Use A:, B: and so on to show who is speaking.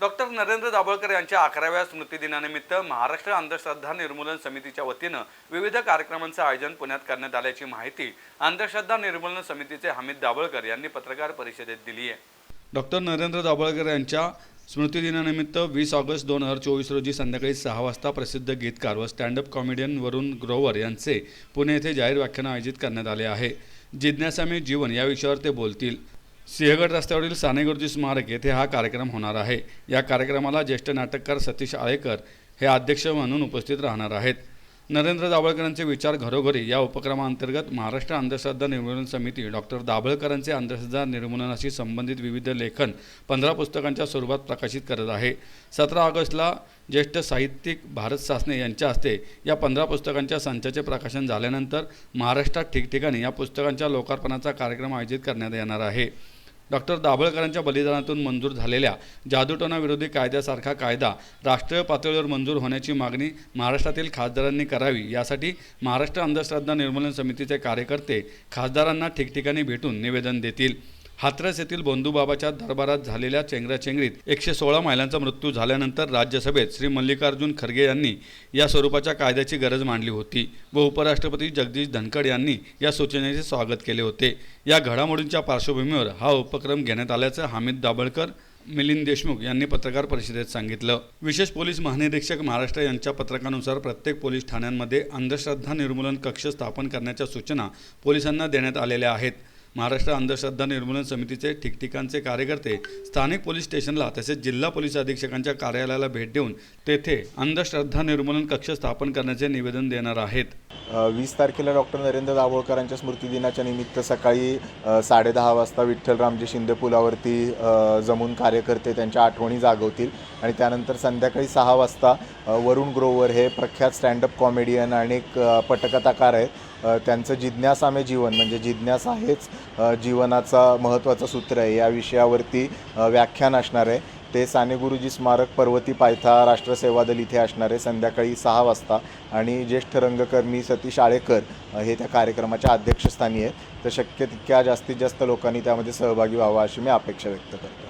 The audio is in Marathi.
A: डॉक्टर नरेंद्र दाभोळकर यांच्या अकराव्या स्मृतिदिनानिमित्त महाराष्ट्र अंधश्रद्धा निर्मूलन समितीच्या वतीनं विविध कार्यक्रमांचं आयोजन पुण्यात करण्यात आल्याची माहिती अंधश्रद्धा निर्मूलन समितीचे हमीद दाभोळकर यांनी पत्रकार परिषदेत दिली आहे. डॉक्टर नरेंद्र दाभोळकर यांच्या स्मृतिदिनानिमित्त वीस ऑगस्ट दोन हजार चोवीस रोजी संध्याकाळी सहा वाजता प्रसिद्ध गीतकार व स्टँडअप कॉमेडियन वरुण ग्रोवर यांचे पुणे येथे जाहीर व्याख्यान आयोजित करण्यात आले आहे. जिज्ञासामी जीवन या विषयावर ते बोलतील. सिंहगड रस्त्यावरील साने गुरुजी स्मारक येथे हा कार्यक्रम होणार आहे. या कार्यक्रमाला ज्येष्ठ नाटककार सतीश आळेकर हे अध्यक्ष म्हणून उपस्थित राहणार आहेत. नरेंद्र दाभोळकरांचे विचार घरोघरी या उपक्रमाअंतर्गत महाराष्ट्र अंधश्रद्धा निर्मूलन समिती डॉक्टर दाभोळकरांचे अंधश्रद्धा निर्मूलनाशी संबंधित विविध लेखन पंधरा पुस्तकांच्या स्वरूपात प्रकाशित करत आहे. सतरा ऑगस्टला ज्येष्ठ साहित्यिक भारत सासने यांच्या हस्ते या पंधरा पुस्तकांच्या संचाचे प्रकाशन झाल्यानंतर महाराष्ट्रात ठिकठिकाणी या पुस्तकांच्या लोकार्पणाचा कार्यक्रम आयोजित करण्यात येणार आहे. डॉक्टर दाभोळकरांच्या बलिदानातून मंजूर झालेल्या जादूटोनाविरोधी कायद्यासारखा कायदा राष्ट्रीय पातळीवर मंजूर होण्याची मागणी महाराष्ट्रातील खासदारांनी करावी यासाठी महाराष्ट्र अंधश्रद्धा निर्मूलन समितीचे कार्यकर्ते खासदारांना ठिकठिकाणी भेटून निवेदन देतील. हाथरस येथील बंधुबाबाच्या दरबारात झालेल्या चेंगराचेंगरीत एकशे सोळा महिलांचा मृत्यू झाल्यानंतर राज्यसभेत श्री मल्लिकार्जुन खरगे यांनी या स्वरूपाच्या कायद्याची गरज मांडली होती व उपराष्ट्रपती जगदीश धनखड यांनी या सूचनेचे स्वागत केले होते. या घडामोडींच्या पार्श्वभूमीवर हा उपक्रम घेण्यात आल्याचं हामिद दाभळकर मिलिंद देशमुख यांनी पत्रकार परिषदेत सांगितलं. विशेष पोलीस महानिरीक्षक महाराष्ट्र यांच्या पत्रकानुसार प्रत्येक पोलीस ठाण्यांमध्ये अंधश्रद्धा निर्मूलन कक्ष स्थापन करण्याच्या सूचना पोलिसांना देण्यात आलेल्या आहेत. महाराष्ट्र अंधश्रद्धा निर्मूलन समितीचे ठिकठिकाणचे कार्यकर्ते स्थानिक पोलीस स्टेशनला तसेच जिल्हा पोलीस अधीक्षकांच्या कार्यालयाला भेट देऊन तेथे अंधश्रद्धा निर्मूलन कक्ष स्थापन करण्याचे निवेदन देणार आहेत.
B: वीस तारखेला डॉक्टर नरेंद्र दाभोळकरांच्या स्मृतिदिनाच्या निमित्त सकाळी साडेदहा वाजता विठ्ठल रामजी शिंदे पुलावरती जमून कार्यकर्ते त्यांच्या आठवणी जागवतील. आणि त्यानंतर संध्याकाळी सहा वाजता वरुण ग्रोवर हे प्रख्यात स्टँडअप कॉमेडियन आणि एक पटकथाकार आहेत. त्यांचं जिज्ञासामे जीवन म्हणजे जिज्ञासा हेच जीवनाचा महत्त्वाचं सूत्र आहे. या विषयावरती व्याख्यान असणार आहे. ते साने गुरुजी स्मारक पर्वती पायथा राष्ट्रसेवा दल इथे असणार आहे संध्याकाळी सहा वाजता. आणि ज्येष्ठ रंगकर्मी सतीश आळेकर हे त्या कार्यक्रमाच्या अध्यक्षस्थानी आहेत. तर शक्य तितक्या जास्तीत जास्त लोकांनी त्यामध्ये सहभागी व्हावा अशी मी अपेक्षा व्यक्त करतो.